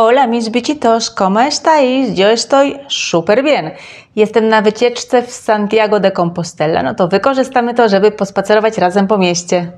Hola mis bichitos, ¿cómo estáis? Yo estoy súper bien. Jestem na wycieczce w Santiago de Compostela. No to wykorzystamy to, żeby pospacerować razem po mieście.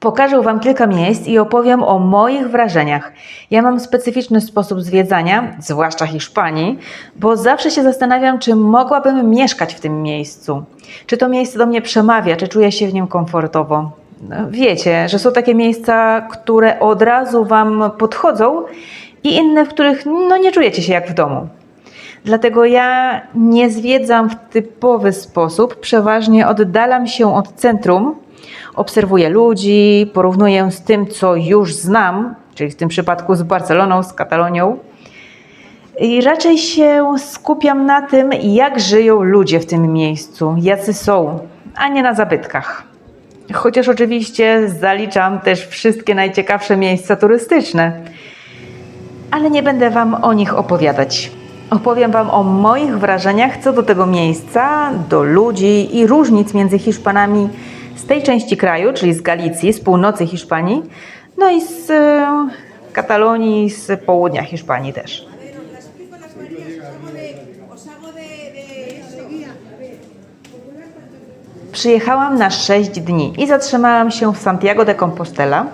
Pokażę Wam kilka miejsc i opowiem o moich wrażeniach. Ja mam specyficzny sposób zwiedzania, zwłaszcza Hiszpanii, bo zawsze się zastanawiam, czy mogłabym mieszkać w tym miejscu. Czy to miejsce do mnie przemawia, czy czuję się w nim komfortowo. No, Wiecie, że są takie miejsca, które od razu Wam podchodzą i inne, w których no, nie czujecie się jak w domu. Dlatego ja nie zwiedzam w typowy sposób, przeważnie oddalam się od centrum, obserwuję ludzi, porównuję z tym, co już znam, czyli w tym przypadku z Barceloną, z Katalonią. I raczej się skupiam na tym, jak żyją ludzie w tym miejscu, jacy są, a nie na zabytkach. Chociaż oczywiście zaliczam też wszystkie najciekawsze miejsca turystyczne ale nie będę Wam o nich opowiadać. Opowiem Wam o moich wrażeniach co do tego miejsca, do ludzi i różnic między Hiszpanami z tej części kraju, czyli z Galicji, z północy Hiszpanii, no i z Katalonii, z południa Hiszpanii też. Przyjechałam na 6 dni i zatrzymałam się w Santiago de Compostela.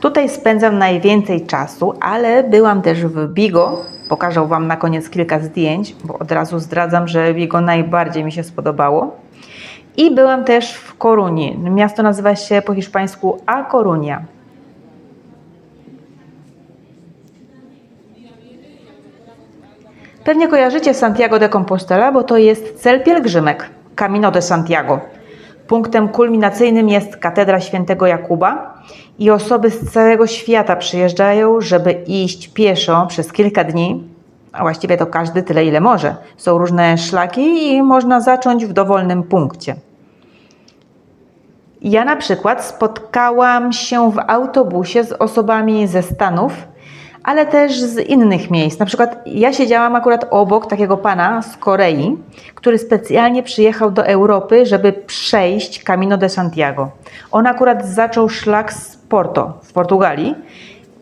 Tutaj spędzam najwięcej czasu, ale byłam też w Bigo. Pokażę Wam na koniec kilka zdjęć, bo od razu zdradzam, że Bigo najbardziej mi się spodobało. I byłam też w Koruni. Miasto nazywa się po hiszpańsku A Coruña. Pewnie kojarzycie Santiago de Compostela, bo to jest cel pielgrzymek Camino de Santiago. Punktem kulminacyjnym jest katedra świętego Jakuba i osoby z całego świata przyjeżdżają, żeby iść pieszo przez kilka dni, a właściwie to każdy tyle, ile może. Są różne szlaki i można zacząć w dowolnym punkcie. Ja na przykład spotkałam się w autobusie z osobami ze Stanów, ale też z innych miejsc. Na przykład ja siedziałam akurat obok takiego pana z Korei, który specjalnie przyjechał do Europy, żeby przejść Camino de Santiago. On akurat zaczął szlak z Porto w Portugalii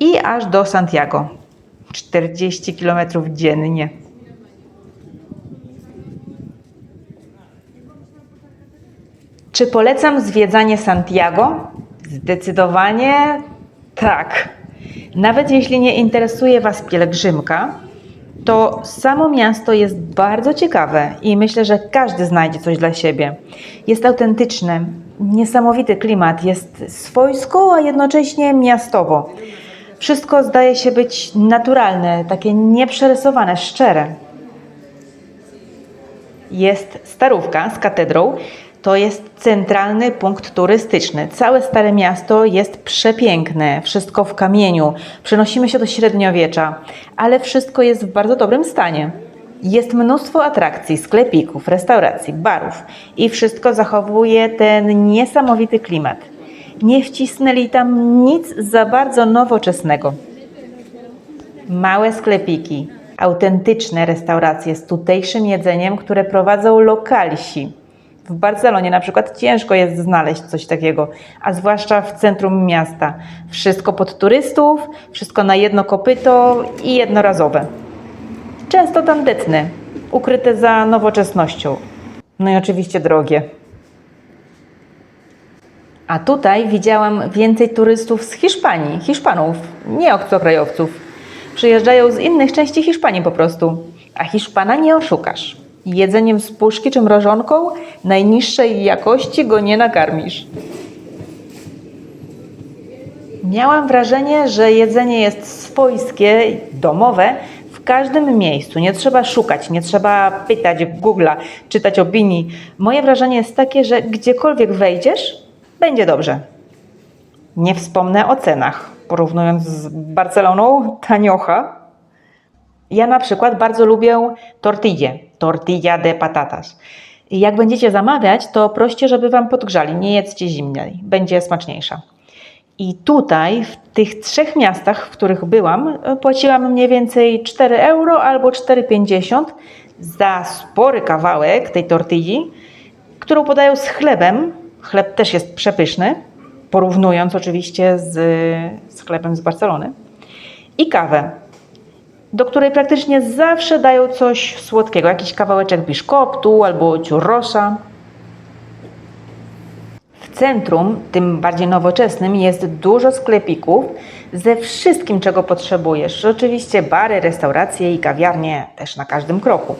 i aż do Santiago. 40 km dziennie. Czy polecam zwiedzanie Santiago? Zdecydowanie tak. Nawet jeśli nie interesuje Was pielgrzymka, to samo miasto jest bardzo ciekawe i myślę, że każdy znajdzie coś dla siebie. Jest autentyczne, niesamowity klimat, jest swojsko, a jednocześnie miastowo. Wszystko zdaje się być naturalne, takie nieprzerysowane, szczere jest starówka z katedrą. To jest centralny punkt turystyczny. Całe Stare Miasto jest przepiękne, wszystko w kamieniu. Przenosimy się do średniowiecza, ale wszystko jest w bardzo dobrym stanie. Jest mnóstwo atrakcji, sklepików, restauracji, barów i wszystko zachowuje ten niesamowity klimat. Nie wcisnęli tam nic za bardzo nowoczesnego. Małe sklepiki, autentyczne restauracje z tutejszym jedzeniem, które prowadzą lokalsi. W Barcelonie na przykład ciężko jest znaleźć coś takiego, a zwłaszcza w centrum miasta. Wszystko pod turystów, wszystko na jedno kopyto i jednorazowe. Często tandetne, ukryte za nowoczesnością. No i oczywiście drogie. A tutaj widziałam więcej turystów z Hiszpanii, Hiszpanów, nie obcokrajowców. Przyjeżdżają z innych części Hiszpanii po prostu. A Hiszpana nie oszukasz. Jedzeniem z puszki czy mrożonką najniższej jakości go nie nakarmisz. Miałam wrażenie, że jedzenie jest swojskie, domowe w każdym miejscu. Nie trzeba szukać, nie trzeba pytać Google'a, czytać opinii. Moje wrażenie jest takie, że gdziekolwiek wejdziesz, będzie dobrze. Nie wspomnę o cenach. Porównując z Barceloną, taniocha. Ja na przykład bardzo lubię tortille, tortilla de patatas. I jak będziecie zamawiać, to proście, żeby Wam podgrzali, nie jedzcie zimnej, będzie smaczniejsza. I tutaj, w tych trzech miastach, w których byłam, płaciłam mniej więcej 4 euro albo 4,50 za spory kawałek tej tortilli, którą podają z chlebem. Chleb też jest przepyszny, porównując oczywiście z, z chlebem z Barcelony. I kawę. Do której praktycznie zawsze dają coś słodkiego, jakiś kawałeczek biszkoptu albo ciurrosa. W centrum, tym bardziej nowoczesnym, jest dużo sklepików ze wszystkim, czego potrzebujesz. Oczywiście bary, restauracje i kawiarnie też na każdym kroku.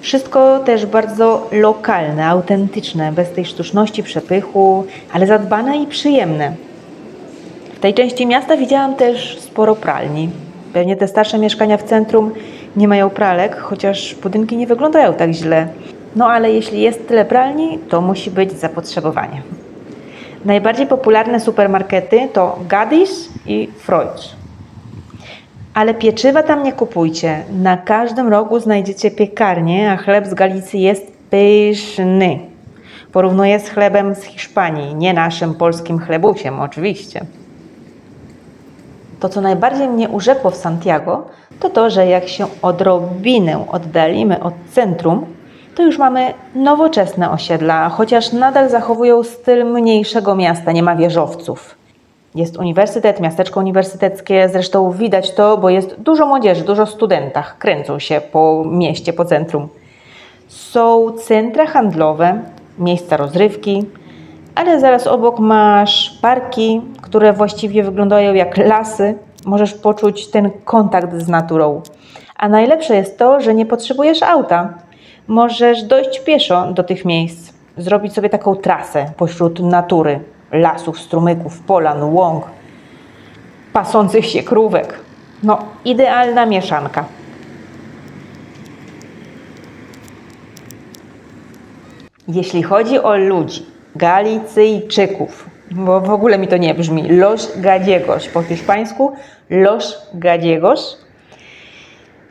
Wszystko też bardzo lokalne, autentyczne, bez tej sztuczności, przepychu, ale zadbane i przyjemne. W tej części miasta widziałam też sporo pralni. Pewnie te starsze mieszkania w centrum nie mają pralek, chociaż budynki nie wyglądają tak źle. No ale jeśli jest tyle pralni, to musi być zapotrzebowanie. Najbardziej popularne supermarkety to Gadis i Freud's. Ale pieczywa tam nie kupujcie. Na każdym rogu znajdziecie piekarnię, a chleb z Galicji jest pyszny. Porównuję z chlebem z Hiszpanii, nie naszym polskim chlebusiem, oczywiście. To, co najbardziej mnie urzekło w Santiago, to to, że jak się odrobinę oddalimy od centrum, to już mamy nowoczesne osiedla, chociaż nadal zachowują styl mniejszego miasta, nie ma wieżowców. Jest uniwersytet, miasteczko uniwersyteckie, zresztą widać to, bo jest dużo młodzieży, dużo studentach, kręcą się po mieście, po centrum. Są centra handlowe, miejsca rozrywki, ale zaraz obok masz parki, które właściwie wyglądają jak lasy. Możesz poczuć ten kontakt z naturą. A najlepsze jest to, że nie potrzebujesz auta. Możesz dojść pieszo do tych miejsc, zrobić sobie taką trasę pośród natury, lasów, strumyków, polan, łąk, pasących się krówek. No, idealna mieszanka. Jeśli chodzi o ludzi, Galicyjczyków, bo w ogóle mi to nie brzmi, los gallegos po hiszpańsku, los gallegos,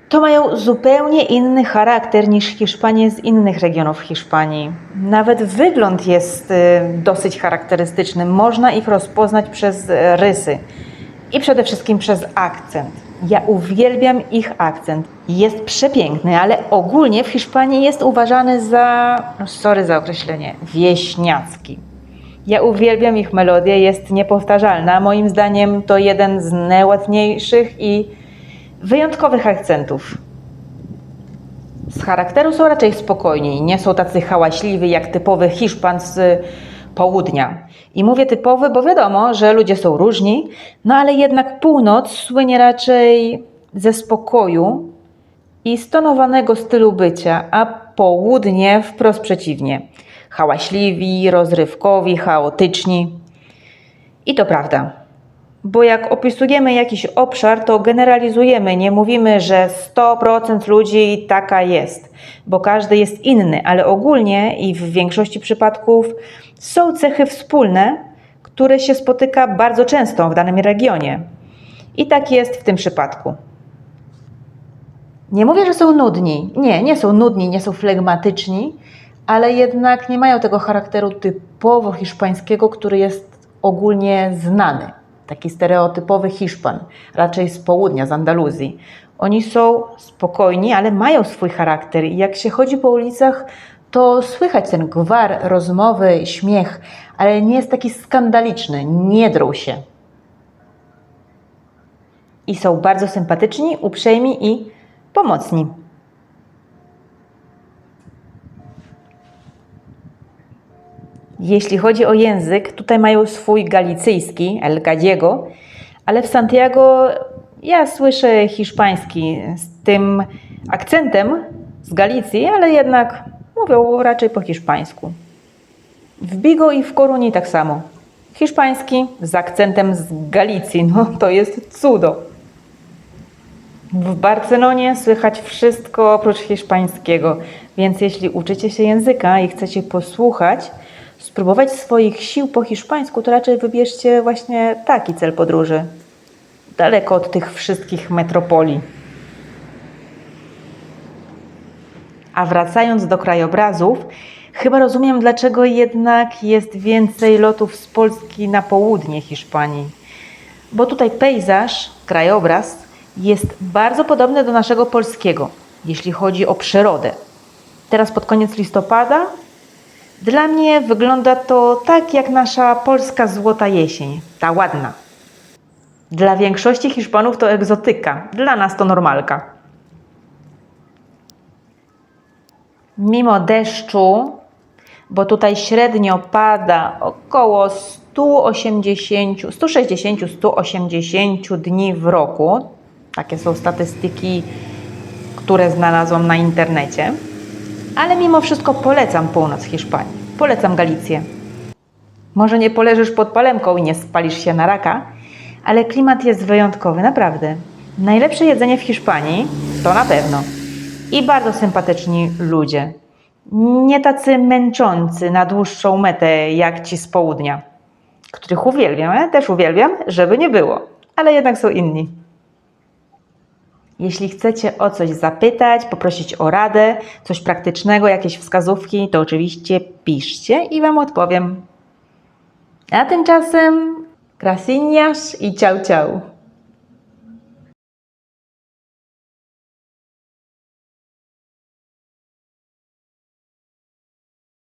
to mają zupełnie inny charakter niż Hiszpanie z innych regionów Hiszpanii. Nawet wygląd jest y, dosyć charakterystyczny. Można ich rozpoznać przez rysy i przede wszystkim przez akcent. Ja uwielbiam ich akcent. Jest przepiękny, ale ogólnie w Hiszpanii jest uważany za, no sorry za określenie, wieśniacki. Ja uwielbiam ich melodię, jest niepowtarzalna. Moim zdaniem to jeden z najładniejszych i wyjątkowych akcentów. Z charakteru są raczej spokojni, nie są tacy hałaśliwi jak typowy Hiszpan z południa. I mówię typowy, bo wiadomo, że ludzie są różni, no ale jednak północ słynie raczej ze spokoju i stonowanego stylu bycia, a południe wprost przeciwnie. Hałaśliwi, rozrywkowi, chaotyczni. I to prawda. Bo jak opisujemy jakiś obszar, to generalizujemy, nie mówimy, że 100% ludzi taka jest, bo każdy jest inny, ale ogólnie i w większości przypadków są cechy wspólne, które się spotyka bardzo często w danym regionie. I tak jest w tym przypadku. Nie mówię, że są nudni. Nie, nie są nudni, nie są flegmatyczni, ale jednak nie mają tego charakteru typowo hiszpańskiego, który jest ogólnie znany taki stereotypowy Hiszpan, raczej z południa, z Andaluzji. Oni są spokojni, ale mają swój charakter i jak się chodzi po ulicach, to słychać ten gwar rozmowy, śmiech, ale nie jest taki skandaliczny, nie drą się. I są bardzo sympatyczni, uprzejmi i pomocni. Jeśli chodzi o język, tutaj mają swój galicyjski, el gallego, ale w Santiago ja słyszę hiszpański z tym akcentem z Galicji, ale jednak mówią raczej po hiszpańsku. W Bigo i w Koruni tak samo. Hiszpański z akcentem z Galicji, no to jest cudo. W Barcelonie słychać wszystko oprócz hiszpańskiego, więc jeśli uczycie się języka i chcecie posłuchać, spróbować swoich sił po hiszpańsku, to raczej wybierzcie właśnie taki cel podróży. Daleko od tych wszystkich metropolii. A wracając do krajobrazów, chyba rozumiem, dlaczego jednak jest więcej lotów z Polski na południe Hiszpanii. Bo tutaj pejzaż, krajobraz jest bardzo podobny do naszego polskiego, jeśli chodzi o przyrodę. Teraz pod koniec listopada dla mnie wygląda to tak jak nasza polska złota jesień, ta ładna. Dla większości Hiszpanów to egzotyka, dla nas to normalka. Mimo deszczu, bo tutaj średnio pada około 180, 160, 180 dni w roku. Takie są statystyki, które znalazłam na internecie. Ale mimo wszystko polecam północ Hiszpanii. Polecam Galicję. Może nie poleżysz pod palemką i nie spalisz się na raka, ale klimat jest wyjątkowy, naprawdę. Najlepsze jedzenie w Hiszpanii to na pewno. I bardzo sympatyczni ludzie. Nie tacy męczący na dłuższą metę jak ci z południa, których uwielbiam, ja też uwielbiam, żeby nie było, ale jednak są inni. Jeśli chcecie o coś zapytać, poprosić o radę, coś praktycznego, jakieś wskazówki, to oczywiście piszcie i Wam odpowiem. A tymczasem, gracias i ciao ciao.